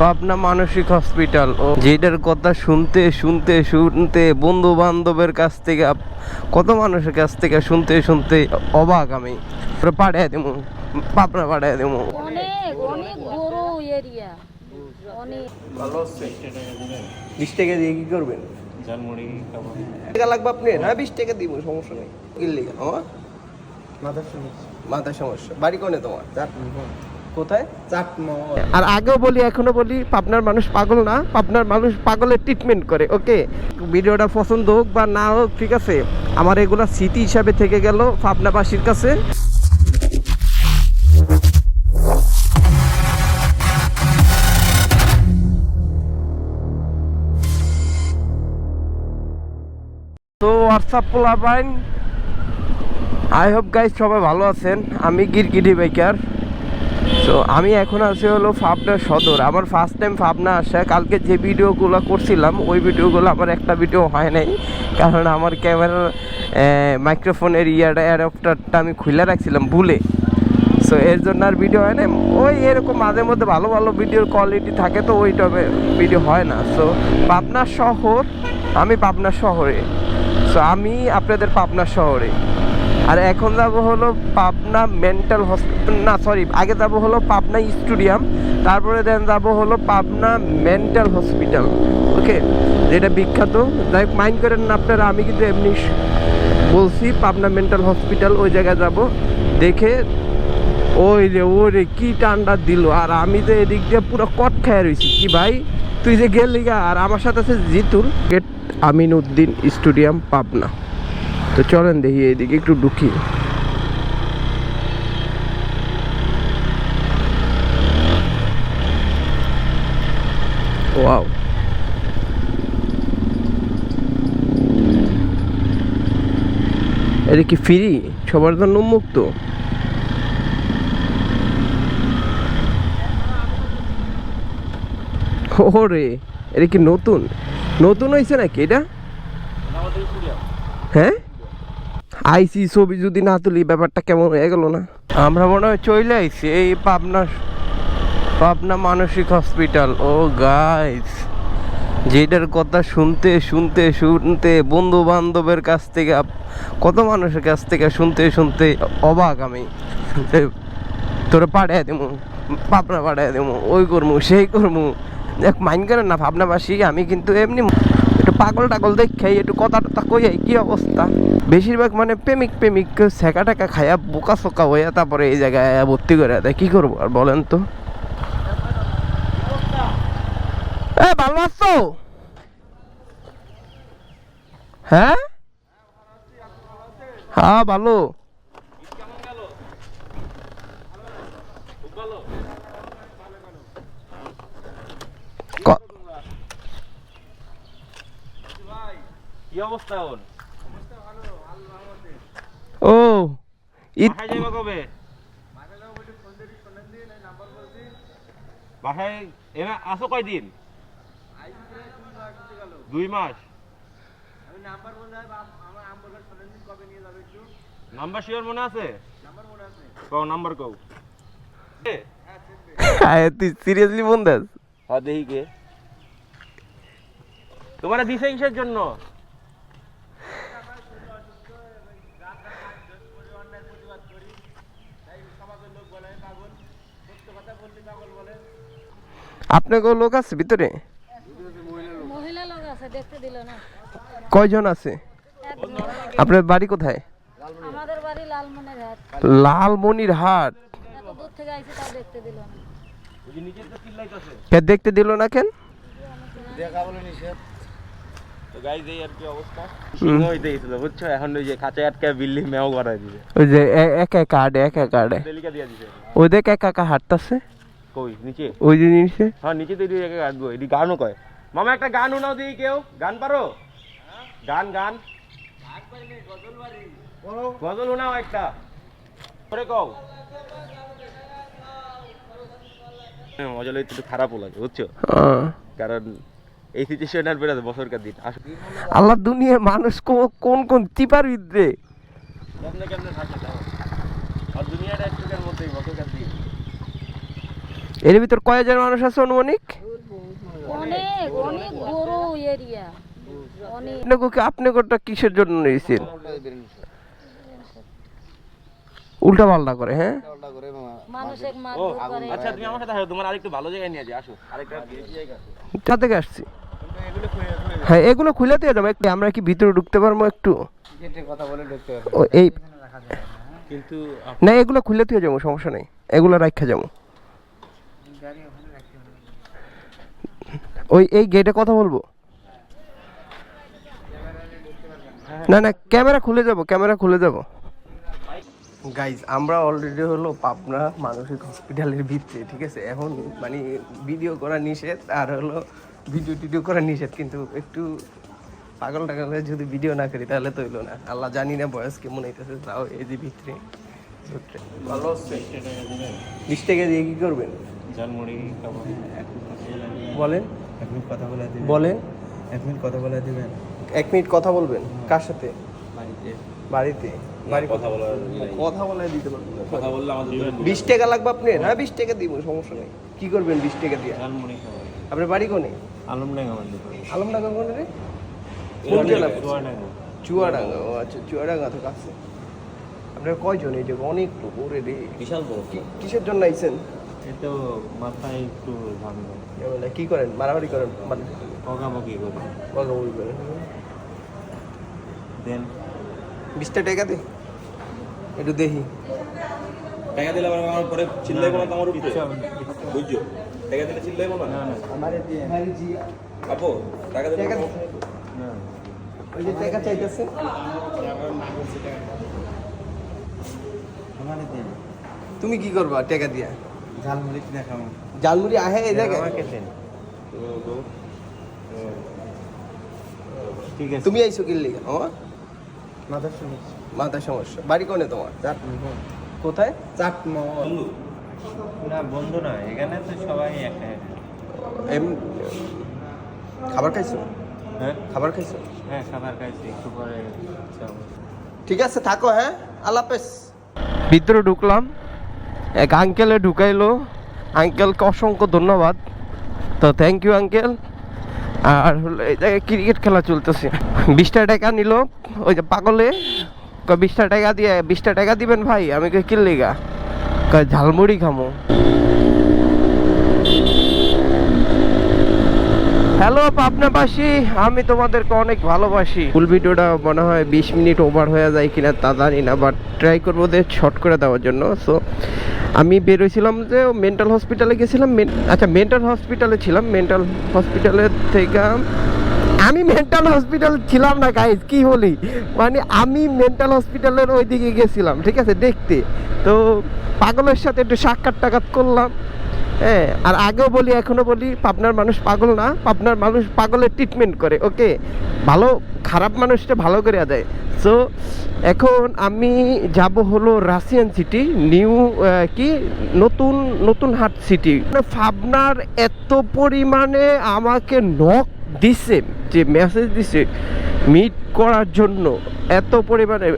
পাবনা মানসিক হসপিটাল। ও যেটার কথা শুনতে শুনতে শুনতে বন্ধু বান্ধবের কাছ থেকে কত মানুষের কাছ থেকে শুনতে শুনতে অবাক আমি। পাঠিয়ে দেবো পাবনা পাঠিয়ে দেবো অনেক অনেক বড় এরিয়া অনেক। ভালো বিশ টাকা দিয়ে কি করবেন? টাকা লাগবে আপনি হ্যাঁ বিশ টাকা দিব সমস্যা নেই। কিনলি আমার মাথার সমস্যা। মাথার সমস্যা। বাড়ি কোনে তোমার? কোথায়? আর আগেও বলি, এখনও বলি, পাবনার মানুষ পাগল না। পাবনার মানুষ পাগলের ট্রিটমেন্ট করে, ওকে? ভিডিওটা পছন্দ হোক বা না হোক, ঠিক আছে? আমার এগুলা স্মৃতি হিসাবে থেকে গেল পাবনাবাসীর কাছে। তো হোয়াটসঅ্যাপ পোলা পাইন আই হোপ গাইজ সবাই ভালো আছেন। আমি গিরগিরি বাইকার তো আমি এখন আছি হলো ফাবনা সদর। আমার ফার্স্ট টাইম ফাবনা আসা কালকে যে ভিডিওগুলো করছিলাম, ওই ভিডিওগুলো আমার একটা ভিডিও হয় নাই। কারণ আমার ক্যামেরার মাইক্রোফোনের ইয়ার অ্যাডাপ্টারটা আমি খুলে রাখছিলাম ভুলে। সো এর জন্য আর ভিডিও হয় না ওই এরকম মাঝে মধ্যে ভালো ভালো ভিডিওর কোয়ালিটি থাকে তো ওই টবে ভিডিও হয় না। সো পাবনা শহর, আমি পাবনা শহরে। সো আমি আপনাদের পাবনা শহরে। আর এখন যাব হলো পাবনা মেন্টাল হসপিটাল, না সরি আগে যাব হলো পাবনা স্টুডিয়াম, তারপরে দেন যাব হলো পাবনা মেন্টাল হসপিটাল, ওকে? যেটা বিখ্যাত। যাই মাইন্ড করেন না আপনারা, আমি কিন্তু এমনি বলছি পাবনা মেন্টাল হসপিটাল, ওই জায়গায় যাব। দেখে, ওই রে ও রে কি টান্ডা দিল। আর আমি তো এদিক দিয়ে পুরো কট খায় রয়েছি কি ভাই? তুই যে গেলি গা, আর আমার সাথে আছে জিতুল, গেট আমিন উদ্দিন স্টেডিয়াম, পাবনা। তো চলেন দেখি এদিকে একটু ঢুকি। ওয়াও। এটা কি ফ্রি? সবার জন্য উন্মুক্ত ওরে এটা কি নতুন? নতুন হয়েছে নাকি এটা? হ্যাঁ? আইসি ছবি যদি না তুলি, ব্যাপারটা কেমন হয়ে গেল না? আমরা মনে হয় চলে আইছি এই পাবনা পাবনা মানসিক হসপিটাল। ও গাইস যেটার কথা শুনতে শুনতে শুনতে বন্ধু বান্ধবের কাছ থেকে, কত মানুষের কাছ থেকে শুনতে শুনতে অবাক আমি। তোরা পাঠিয়ে দেবো পাবনা পাঠিয়ে দেবো ওই করমু, সেই করমু। দেখ মাইন করেন না ভাবনাবাসী আমি কিন্তু এমনি পাগল টাগল দেখাই একটু কথা টথা কই কি অবস্থা? বেশিরভাগ মানে প্রেমিক প্রেমিক সেকা টাকা খাইয়া বোকা সোকা হইয়া তারপরে এই জায়গায় ভর্তি করে দেয়। কি করব আর বলেন তো? এ, ভালো আছো? হ্যাঁ? হ্যাঁ ভালো ক- কি অবস্থা এখন? ও ঈদ কবে? বাসায় এনে আসো কয়দিন? দুই মাস। নাম্বার শিওর মনে আছে? কও নাম্বার কও। আয়, তুই সিরিয়াসলি ফোন দাস হ্যাঁ দেখি কে। তোমার দিছে কিসের জন্য? আপনাকেও লোক আছে ভিতরে? মহিলা লোক আছে দেখতে দিল না। কয়জন আছে? আপনার বাড়ি কোথায়? আমাদের বাড়ি লালমনের হাট দেখতে দিল না। কেন? তো গাইজ এই আর কি অবস্থা? সিংহ হইতে গেছিল বুঝছ? এখন ওই যে খাঁচায় আটকে বিল্লি মেও করাই দিছে। ওই যে এ- একা একা আডে একা একা আডে তেলিকা দিয়ে দিছে। ওই দেখ একা একা হাঁটতাছে। কই? নিচে? ওই জিনিসে হ্যাঁ নিচে তো এদিকে গাইবো গানও কয়। মামা একটা গান উনাও দিই কেউ। গান পারো? গান গান। গজল উনাও একটা। করে কও। হ্যাঁ, মজা লইতে একটু খারাপও লাগে বুঝছ? কারণ এই সিচুয়েশন আর বেড়াতে বছরকার দিন। আল্লাহ দুনিয়ায় মানুষ কোন কোন চিপার ভিতরে কেমনে কেমনে থাকে তাও? আর দুনিয়াটা মধ্যেই বছরকার দিন। এর ভিতর কয় হাজার মানুষ আছে অনুমানিক? অনেক অনেক বড় এরিয়া। অনেক। আপনি কোনটা কিসের জন্য নিয়েছেন? উল্টা পাল্টা করে হ্যাঁ? আচ্ছা তুমি আমার সাথে তোমার আরেকটু ভালো জায়গায় নিয়ে আসো। আরেকটা জায়গা। কোথা থেকে আসছি? হ্যাঁ এগুলো খুলে দিয়ে যাব একটু আমরা কি ভিতরে ঢুকতে পারব একটু? ও এই কিন্তু না এগুলো খুলে দিয়ে যাব সমস্যা নেই। এগুলো রাখা যাব। ওই এই গেটে কথা বলব? না না ক্যামেরা খুলে যাব ক্যামেরা খুলে যাব। গাইজ আমরা অলরেডি হলো পাবনা মানসিক হসপিটালের ভিতরে ঠিক আছে? এখন মানে ভিডিও করা নিষেধ আর হলো ভিডিও টিডিও করা নিষেধ কিন্তু একটু পাগল টাগল হয়ে যদি ভিডিও না করি তাহলে তো হইল না। আল্লাহ জানি না বয়স কেমন হইতেছে তাও এই যে ভিতরে। ভালো হচ্ছে। বিশ টাকা দিয়ে কি করবেন? বলেন। এক মিনিট কথা বলে দিবেন। বলেন। এক মিনিট কথা বলে দিবেন। এক মিনিট কথা বলবেন। কার সাথে? বাড়িতে। বাড়িতে। বাড়ি কথা বলার কথা বলে দিতে পারবেন কথা বললে আমাদের বিশ টাকা লাগবে আপনার? হ্যাঁ। বিশ টাকা দিব সমস্যা নেই। কি করবেন বিশ টাকা দিয়ে? ঝালমুড়ি আপনার বাড়ি কোনে? আলমডাঙ্গা আমাদের আলমডাঙ্গা কোনে রে? কোন জেলা? চুয়াডাঙ্গা। ও আচ্ছা চুয়াডাঙ্গা তো কাছে। আপনার কয়জন? এই যে অনেক লোক ওরে রে। বিশাল বড় কি- কিসের জন্য আইছেন? এই তো মাথায় একটু ঝামেলা। এবার কি করেন? মারামারি করেন? মানে বকাবকি করেন। দেন। বিশটা টাকা দে। একটু দেখি। টাকা দিলে আবার আমার পরে চিল্লাইবো না তো আমার উপরে। বুঝছ? টাকা দিলে চিল্লাইবো না। না আমারে দিয়ে। আপু টাকা দিলে টাকা সমস্যা নেই তো? না। ওই যে টাকা চাইতেছে। আমারে দিয়ে তুমি কি করবা টাকা দিয়া? ঝালমুড়ি কিনে খাব জালমুড়ি আহে এই জায়গায় আমাকে দেন। ঠিক আছে। তুমি আইছো কিনলি আমার মাথার সমস্যা। মাথার সমস্যা। বাড়ি কোনে তোমার? চাট কোথায়? চাট মহল বন্ধু না বন্ধু না এখানে তো সবাই একটা এম- খাবার খাইছো? হ্যাঁ? খাবার খাইছো? হ্যাঁ খাবার খাইছি একটু পরে ঠিক আছে থাকো হ্যাঁ? আল্লাহ হাফেজ। ভিতরে ঢুকলাম। এক আঙ্কেলে ঢুকাইলো। আঙ্কেলকে অসংখ্য ধন্যবাদ। তো থ্যাংক ইউ আঙ্কেল আর হলো এই জায়গায় ক্রিকেট খেলা চলতেছে। বিশটা টাকা নিল। ওই যে পাগলে। বিশটা টাকা দিয়ে, বিশটা টাকা দিবেন ভাই? আমি কই কিনলিগা ঝালমুড়ি খামো। হ্যালো পাবনাবাসী, আমি তোমাদেরকে অনেক ভালোবাসি। ফুল ভিডিওটা মনে হয় বিশ মিনিট ওভার হয়ে যায় কিনা তা জানি না বাট ট্রাই করব যে শর্ট করে দেওয়ার জন্য। সো আমি বেরোয়ছিলাম যে মেন্টাল হসপিটালে গেছিলাম আচ্ছা মেন্টাল হসপিটালে ছিলাম মেন্টাল হসপিটালের থেকে আমি মেন্টাল হসপিটাল ছিলাম না গাইজ কি বলি? মানে আমি মেন্টাল হসপিটালের ওই দিকে গেছিলাম, ঠিক আছে, দেখতে। তো পাগলের সাথে একটু সাক্ষাৎ টাকাত করলাম। হ্যাঁ আর আগেও বলি, এখনও বলি, পাবনার মানুষ পাগল না। পাবনার মানুষ পাগলের ট্রিটমেন্ট করে, ওকে? ভালো, খারাপ মানুষটা ভালো করে দেয়। সো এখন আমি যাব হলো রাশিয়ান সিটি নিউ কি? নতুন নতুন হাট সিটি পাবনার এত পরিমাণে আমাকে নক দিছে, যে মেসেজ দিছে মিট করার জন্য এত পরিমাণে।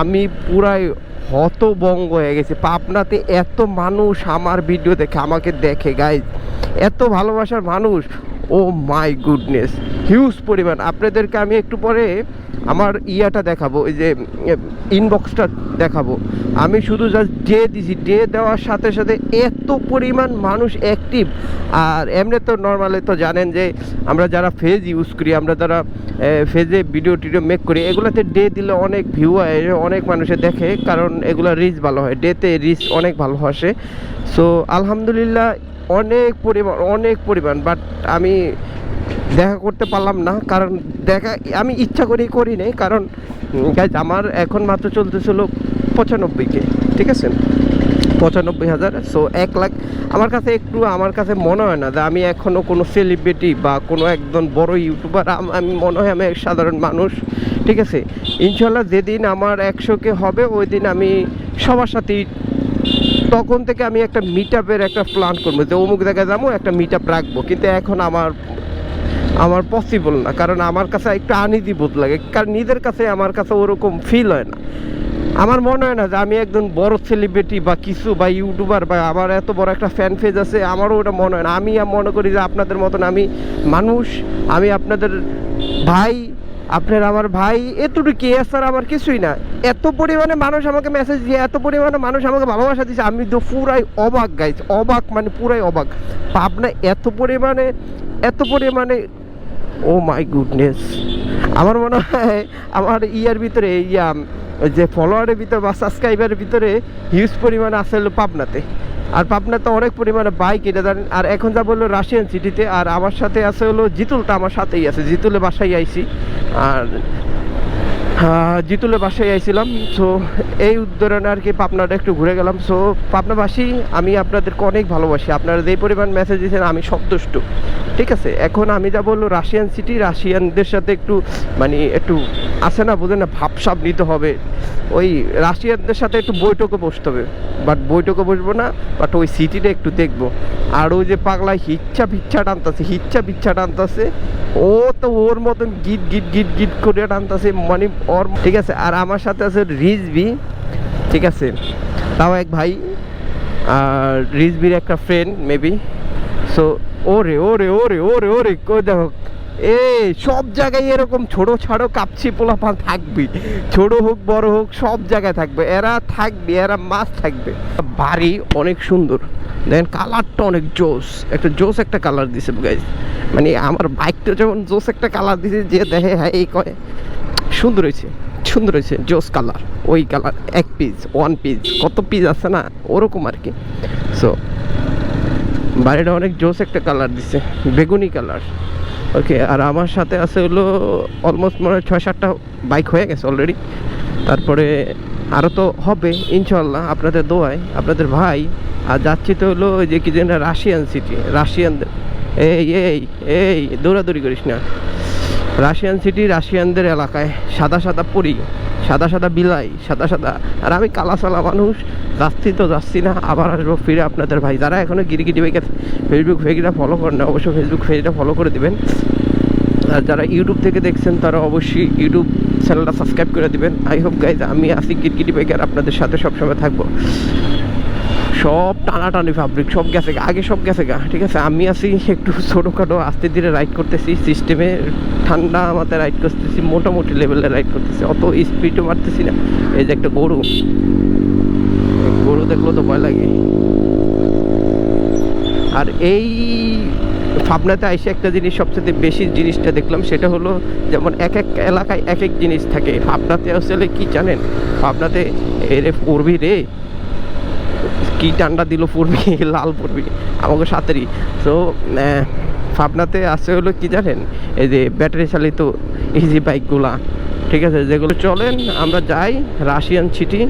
আমি পুরাই হতবঙ্গ হয়ে গেছে। পাবনাতে এত মানুষ আমার ভিডিও দেখে, আমাকে দেখে গাইজ এত ভালোবাসার মানুষ। ও মাই গুডনেস হিউজ পরিমাণ। আপনাদেরকে আমি একটু পরে আমার ইয়াটা দেখাবো ওই যে ইনবক্সটা দেখাবো। আমি শুধু জাস্ট ডে দিছি ডে দেওয়ার সাথে সাথে এত পরিমাণ মানুষ অ্যাক্টিভ আর এমনি তো নর্মালি তো জানেন যে, আমরা যারা ফেজ ইউজ করি, আমরা যারা ফেজে ভিডিও টিডিও মেক করি, এগুলোতে ডে দিলে অনেক ভিউ হয় অনেক মানুষে দেখে, কারণ এগুলো রিচ ভালো হয়। ডেতে রিচ অনেক ভালো আসে। সো আলহামদুলিল্লাহ, অনেক পরিমাণ অনেক পরিমাণ বাট আমি দেখা করতে পারলাম না, কারণ দেখা, আমি ইচ্ছা করেই করি নাই, কারণ আমার এখন মাত্র চলতেছিল পঁচানব্বই কে ঠিক আছে? পঁচানব্বই হাজার সো এক লাখ, আমার কাছে একটু, আমার কাছে মনে হয় না যে আমি এখনও কোনো সেলিব্রিটি বা কোনো একজন বড় ইউটিউবার আমি মনে হয় আমি সাধারণ মানুষ, ঠিক আছে? ইনশাল্লাহ যেদিন আমার একশোকে হবে ওই দিন আমি সবার সাথেই, তখন থেকে আমি একটা মিট আপের একটা প্ল্যান করব, যে অমুক জায়গায় যাব, একটা মিট আপ রাখব, কিন্তু এখন আমার আমার পসিবল না, কারণ আমার কাছে একটু আনিজি বোধ লাগে, কারণ নিজের কাছে আমার কাছে ওরকম ফিল হয় না। আমার মনে হয় না যে আমি একজন বড় সেলিব্রিটি বা কিছু বা ইউটিউবার বা আমার এত বড় একটা ফ্যান পেজ আছে, আমারও ওটা মনে হয় না। আমি মনে করি যে আপনাদের মতন আমি মানুষ, আমি আপনাদের ভাই, আপনার আমার ভাই, এতটুকু স্যার আমার কিছুই না। এত পরিমাণে মানুষ আমাকে মেসেজ দিয়ে, এত পরিমাণে মানুষ আমাকে ভালোবাসা দিচ্ছে আমি তো পুরাই অবাক গাইছি অবাক মানে পুরাই অবাক। পাবনা এত পরিমাণে এত পরিমাণে ও মাই গুডনেস আমার মনে হয় আমার ইয়ার ভিতরে, ইয়া, যে ফলোয়ারের ভিতরে বা সাবস্ক্রাইবারের ভিতরে হিউজ পরিমাণে হলো পাবনাতে। আর পাবনাতে অনেক পরিমাণে বাইক এটা জানেন? আর এখন যা বলল রাশিয়ান সিটিতে আর আমার সাথে আছে হলো জিতুলটা, আমার সাথেই আছে। জিতুলে বাসায় আইছি। আর হ্যাঁ, জিতুলে বাসায় আইছিলাম। সো এই উদ্ধারণে আর কি পাবনাটা একটু ঘুরে গেলাম। সো পাবনাবাসী আমি আপনাদেরকে অনেক ভালোবাসি। আপনারা যেই পরিমাণ মেসেজ দিয়েছেন আমি সন্তুষ্ট। ঠিক আছে? এখন আমি যা বলল রাশিয়ান সিটি রাশিয়ানদের সাথে একটু মানে একটু আছে না, বোঝেন না, ভাবসাব নিতে হবে। ওই রাশিয়ানদের সাথে একটু বৈঠকে বসতে হবে। বাট বৈঠকে বসবো না, বাট ওই সিটিটা একটু দেখব। আর ওই যে পাগলায় হিচ্ছা ভিচ্ছা টানতাছে, হিচ্ছা ভিচ্ছা টানতাছে, ও তো ওর মতন গিট গিট গিট গিট করে টানতাছে মানে ওর, ঠিক আছে? আর আমার সাথে আছে রিজবি ঠিক আছে? তাও এক ভাই, আর রিজবির একটা ফ্রেন্ড মেবি সো ওরে ওরে ওরে ওরে ওরে, কই দেখো। এ, সব জায়গায় এরকম ছোট ছাড়ো কাপছি পোলাপান থাকবে। ছোট হোক, বড় হোক, সব জায়গায় থাকবে। এরা থাকবে, এরা মাছ থাকবে। বাড়ি অনেক সুন্দর। দেন কালারটা অনেক জোস। একটা জোস একটা কালার দিছে গাইজ মানে আমার বাইকটা যেমন জোস একটা কালার দিছে, যে দেখে হ্যাঁ এই কয়। সুন্দর হয়েছে সুন্দর হয়েছে, জোস কালার। ওই কালার, এক পিস ওয়ান পিস কত পিস আছে না? ওরকম আর কি। সো বাড়িটা অনেক জোস একটা কালার দিছে, বেগুনি কালার। ওকে আর আমার সাথে আছে হলো অলমোস্ট মনে হয় ছয় সাতটা বাইক হয়ে গেছে অলরেডি তারপরে আরও তো হবে ইনশাল্লাহ আপনাদের দোয়ায়, আপনাদের ভাই। আর যাচ্ছি তো হলো যে কি যেন রাশিয়ান সিটি রাশিয়ানদের এই এই এই, দৌড়াদৌড়ি করিস না। রাশিয়ান সিটি রাশিয়ানদের এলাকায়, সাদা সাদা পরি। সাদা সাদা বিলাই, সাদা সাদা। আর আমি কালা সালা মানুষ, যাচ্ছি তো যাচ্ছি না, আবার আসব ফিরে আপনাদের ভাই। যারা এখনও গিরিগিটি বাইকে ফেসবুক পেজটা ফলো করেন না, অবশ্যই ফেসবুক পেজটা ফলো করে দেবেন। আর যারা ইউটিউব থেকে দেখছেন, তারা অবশ্যই ইউটিউব চ্যানেলটা সাবস্ক্রাইব করে দেবেন। আই হোপ গাইজ আমি আসি গিরগিটি আর আপনাদের সাথে সবসময় থাকব। সব টানাটানি ফাব্রিক সব গেছে আগে সব গেছে গা, ঠিক আছে? আমি আছি একটু ছোটোখাটো আস্তে ধীরে রাইড করতেছি সিস্টেমে ঠান্ডা আমাদের রাইড করতেছি, মোটামুটি লেভেলে রাইড করতেছি, অত স্পিডও মারতেছি না। এই যে একটা গরু। গরু দেখলেও তো ভয় লাগে। আর এই পাবনাতে এসে একটা জিনিস সবচেয়ে বেশি জিনিসটা দেখলাম, সেটা হলো যেমন এক এক এলাকায় এক এক জিনিস থাকে। পাবনাতে আসলে কি জানেন? পাবনাতে এরে, পড়বি রে? কি ঠান্ডা দিল পড়বি লাল পড়বি আমাকে সাঁতারি। তো পাবনাতে আছে হলো কি জানেন? এই যে ব্যাটারি চালিত এই যে বাইকগুলা ঠিক আছে? যেগুলো চলেন, আমরা যাই রাশিয়ান সিটি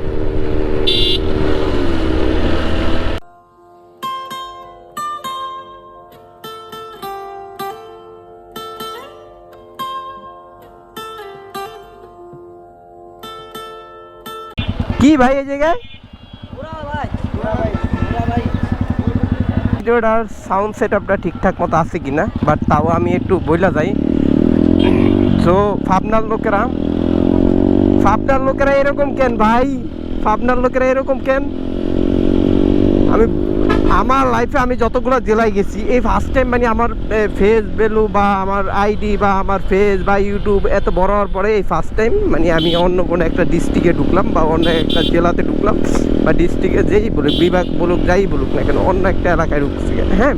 কি ভাই এই জায়গায়? ভিডিওটার সাউন্ড সেট আপটা ঠিকঠাক মতো আছে কি না বাট তাও আমি একটু বইলা যাই। তো ফাবনার লোকেরা ফাবনার লোকেরা এরকম কেন ভাই? ফাবনার লোকেরা এরকম কেন? আমি আমার লাইফে আমি যতগুলো জেলায় গেছি, এই ফার্স্ট টাইম মানে আমার ফেস ভ্যালু বা আমার আইডি বা আমার ফেস বা ইউটিউব এত বড় হওয়ার পরে এই ফার্স্ট টাইম মানে আমি অন্য কোনো একটা ডিস্ট্রিক্টে ঢুকলাম বা অন্য একটা জেলাতে ঢুকলাম বা ডিস্ট্রিক্টে যেই বলুক, বিভাগ বলুক, যাই বলুক না কেন, অন্য একটা এলাকায় ঢুকছি। হ্যাঁ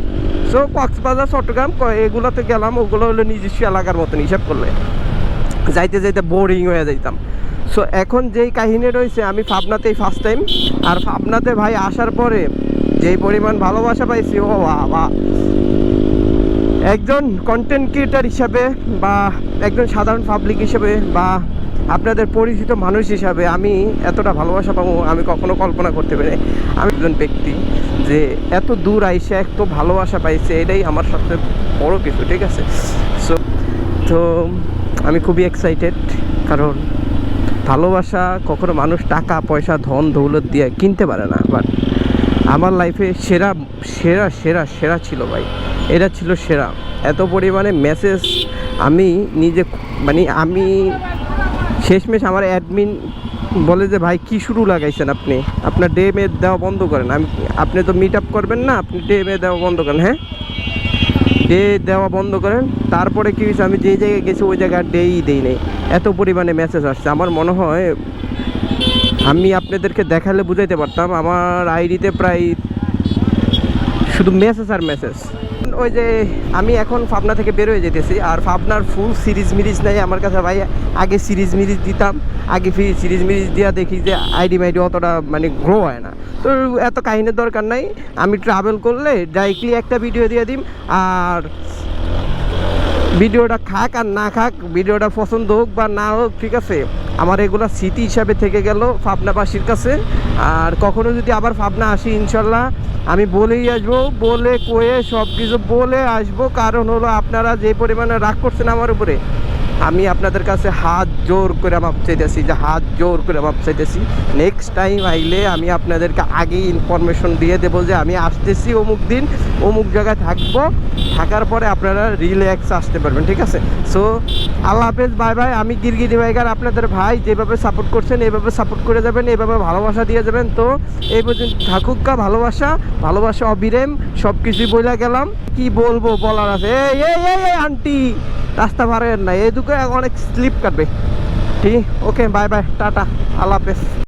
সো কক্সবাজার, চট্টগ্রাম এগুলোতে গেলাম, ওগুলো হলো নিজস্ব এলাকার মতন হিসাব করলে। যাইতে যাইতে বোরিং হয়ে যাইতাম। সো এখন যেই কাহিনী রয়েছে, আমি পাবনাতেই ফার্স্ট টাইম আর পাবনাতে ভাই আসার পরে যেই পরিমাণ ভালোবাসা পাইছি, ও বাবা। একজন কন্টেন্ট ক্রিয়েটার হিসাবে বা একজন সাধারণ পাবলিক হিসেবে বা আপনাদের পরিচিত মানুষ হিসাবে আমি এতটা ভালোবাসা পাবো, আমি কখনো কল্পনা করতে পারি আমি একজন ব্যক্তি যে এত দূর আইসে, এত ভালোবাসা পাইছে, এটাই আমার সবচেয়ে বড় কিছু, ঠিক আছে? সো তো আমি খুবই এক্সাইটেড কারণ ভালোবাসা কখনো মানুষ টাকা, পয়সা, ধন, দৌলত দিয়ে কিনতে পারে না বাট আমার লাইফে সেরা সেরা সেরা সেরা ছিল ভাই। এটা ছিল সেরা। এত পরিমাণে মেসেজ আমি নিজে মানে আমি শেষমেশ আমার অ্যাডমিন বলে যে, ভাই, কি শুরু লাগাইছেন আপনি? আপনার ডে মে দেওয়া বন্ধ করেন। আমি, আপনি তো মিট আপ করবেন না, আপনি ডে মে দেওয়া বন্ধ করেন হ্যাঁ? ডে দেওয়া বন্ধ করেন। তারপরে কি হয়েছে? আমি যে জায়গায় গেছি, ওই জায়গায় ডেই দেই নেই। এত পরিমাণে মেসেজ আসছে। আমার মনে হয় আমি আপনাদেরকে দেখালে বুঝাইতে পারতাম, আমার আইডিতে প্রায় শুধু মেসেজ আর মেসেজ ওই যে আমি এখন পাবনা থেকে বের হয়ে যেতেছি, আর পাবনার ফুল সিরিজ মিরিজ নাই আমার কাছে ভাই। আগে সিরিজ মিরিজ দিতাম, আগে ফি সিরিজ মিরিজ দিয়া দেখি যে আইডি মাইডি অতটা মানে গ্রো হয় না। তো এত কাহিনীর দরকার নাই, আমি ট্রাভেল করলে ডাইরেক্টলি একটা ভিডিও দিয়ে দিম, আর ভিডিওটা খাক আর না খাক ভিডিওটা পছন্দ হোক বা না হোক, ঠিক আছে? আমার এগুলো স্মৃতি হিসাবে থেকে গেল ফাবনাবাসীর কাছে। আর কখনো যদি আবার ফাবনা আসি, ইনশাল্লাহ আমি বলেই আসব, বলে কয়ে সব কিছু বলে আসব। কারণ হলো আপনারা যে পরিমাণে রাগ করছেন আমার উপরে আমি আপনাদের কাছে হাত জোর করে মাপ চাইতেছি, যে হাত জোর করে মাপ চাইতেছি। নেক্সট টাইম আইলে আমি আপনাদেরকে আগেই ইনফরমেশন দিয়ে দেবো যে আমি আসতেছি অমুক দিন, অমুক জায়গায় থাকব। থাকার পরে আপনারা রিল্যাক্স আসতে পারবেন, ঠিক আছে? সো আল্লাহ হাফেজ বাই বাই আমি গিরগিরি বাইকার আপনাদের ভাই, যেভাবে সাপোর্ট করছেন এইভাবে সাপোর্ট করে যাবেন এইভাবে ভালোবাসা দিয়ে যাবেন। তো, এই পর্যন্ত থাকুক গা, ভালোবাসা ভালোবাসা, অবিরেম সব কিছুই বইলা গেলাম। কি বলব বলার আছে? এই এই আন্টি, রাস্তা পারেন না। এই দুটো অনেক স্লিপ কাটবে। ঠিক? ওকে বাই বাই টাটা আল্লাহ হাফেজ।